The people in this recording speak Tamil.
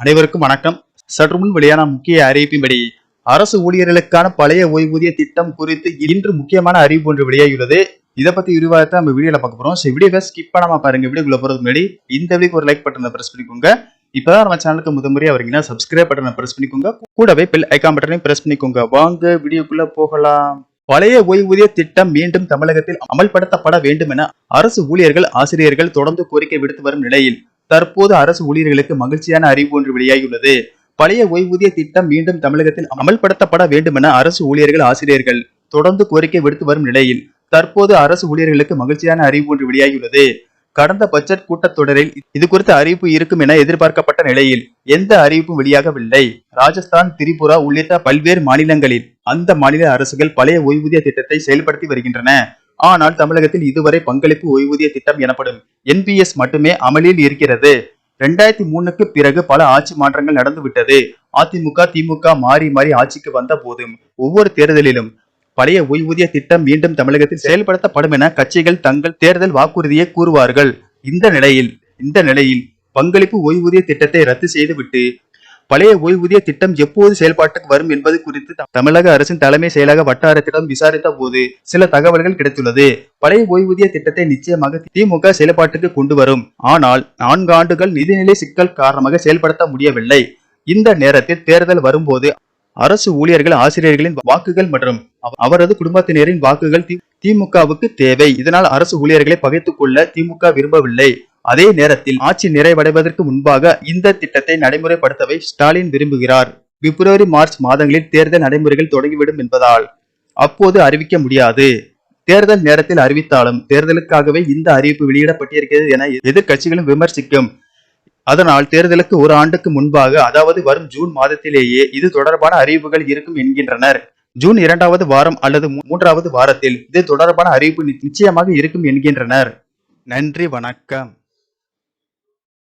அனைவருக்கும் வணக்கம். சற்று முன் வெளியான முக்கிய அறிவிப்பின்படி அரசு ஊழியர்களுக்கான பழைய ஓய்வூதிய திட்டம் குறித்து இன்று முக்கியமான அறிவிப்பு ஒன்று வெளியாகியுள்ளது. இதை பத்தி விரிவாகத்தை நம்ம வீடியோல பார்க்க போறோம். ஸோ வீடியோவை ஸ்கிப் பண்ணாம பாருங்க. வீடியோக்குள்ள போறதுக்கு முன்னாடி இந்த வீடியோக்கு ஒரு லைக் பட்டனை பிரஸ் பண்ணிக்கோங்க. இப்பதான் நம்ம சேனலுக்கு முதன்முறையா வரீங்கன்னா சப்ஸ்கிரைப் பட்டனை பிரஸ் பண்ணிக்கோங்க. கூடவே பெல் ஐக்கான் பட்டனையும் பிரஸ் பண்ணிக்கோங்க. வாங்க வீடியோக்குள்ள போகலாம். பழைய ஓய்வூதிய திட்டம் மீண்டும் தமிழகத்தில் அமல்படுத்தப்பட வேண்டும் என அரசு ஊழியர்கள் ஆசிரியர்கள் தொடர்ந்து கோரிக்கை விடுத்து வரும் நிலையில் தற்போது அரசு ஊழியர்களுக்கு மகிழ்ச்சியான அறிவு ஒன்று வெளியாகியுள்ளது. பழைய ஓய்வூதிய திட்டம் மீண்டும் தமிழகத்தில் அமல்படுத்தப்பட வேண்டும் என அரசு ஊழியர்கள் ஆசிரியர்கள் தொடர்ந்து கோரிக்கை விடுத்து வரும் நிலையில் தற்போது அரசு ஊழியர்களுக்கு மகிழ்ச்சியான அறிவு ஒன்று வெளியாகியுள்ளது. கடந்த பட்ஜெட் கூட்டத்தொடரில் இது குறித்த அறிவிப்பு இருக்கும் என எதிர்பார்க்கப்பட்ட நிலையில் எந்த அறிவிப்பும் வெளியாகவில்லை. ராஜஸ்தான் திரிபுரா உள்ளிட்ட பல்வேறு மாநிலங்களில் அந்த மாநில அரசுகள் பழைய ஓய்வூதிய திட்டத்தை செயல்படுத்தி வருகின்றன. ஆனால் தமிழகத்தில் இதுவரை பங்களிப்பு ஓய்வூதிய திட்டம் எனப்படும் என்பிஎஸ் மட்டுமே அமலில் இருக்கிறது. ரெண்டாயிரத்தி மூணுக்கு பிறகு பல ஆட்சி மாற்றங்கள் நடந்துவிட்டது. அதிமுக திமுக மாறி மாறி ஆட்சிக்கு வந்த போதும் ஒவ்வொரு தேர்தலிலும் பழைய ஓய்வூதிய திட்டம் மீண்டும் தமிழகத்தில் செயல்படுத்தப்படும் என கட்சிகள் தங்கள் தேர்தல் வாக்குறுதியை கூறுவார்கள். இந்த நிலையில் இந்த நிலையில் பங்களிப்பு ஓய்வூதிய திட்டத்தை ரத்து செய்துவிட்டு பழைய ஓய்வூதிய திட்டம் எப்போது செயல்பாட்டுக்கு வரும் என்பது குறித்து தமிழக அரசின் தலைமை செயலக வட்டாரத்திடம் விசாரித்த போது சில தகவல்கள் கிடைத்துள்ளது. பழைய ஓய்வூதிய திட்டத்தை நிச்சயமாக திமுக செயல்பாட்டுக்கு கொண்டு வரும். ஆனால் நான்கு ஆண்டுகள் நிதிநிலை சிக்கல் காரணமாக செயல்படுத்த முடியவில்லை. இந்த நேரத்தில் தேர்தல் வரும்போது அரசு ஊழியர்கள் ஆசிரியர்களின் வாக்குகள் மற்றும் அவரது குடும்பத்தினரின் வாக்குகள் தி- திமுகவுக்கு தேவை. இதனால் அரசு ஊழியர்களை பகைத்துக் கொள்ள திமுக விரும்பவில்லை. அதே நேரத்தில் ஆட்சி நிறைவடைவதற்கு முன்பாக இந்த திட்டத்தை நடைமுறைப்படுத்தவே ஸ்டாலின் விரும்புகிறார். பிப்ரவரி மார்ச் மாதங்களில் தேர்தல் நடைமுறைகள் தொடங்கிவிடும் என்பதால் அப்போது அறிவிக்க முடியாது. தேர்தல் நேரத்தில் அறிவித்தாலும் தேர்தலுக்காகவே இந்த அறிவிப்பு வெளியிடப்பட்டிருக்கிறது என எதிர்கட்சிகளும் விமர்சிக்கும். அதனால் தேர்தலுக்கு ஒரு ஆண்டுக்கு முன்பாக அதாவது வரும் ஜூன் மாதத்திலேயே இது தொடர்பான அறிவிப்புகள் இருக்கும் என்கின்றனர். ஜூன் இரண்டாவது வாரம் அல்லது மூன்றாவது வாரத்தில் இது தொடர்பான அறிவிப்பு நிச்சயமாக இருக்கும் என்கின்றனர். நன்றி வணக்கம்.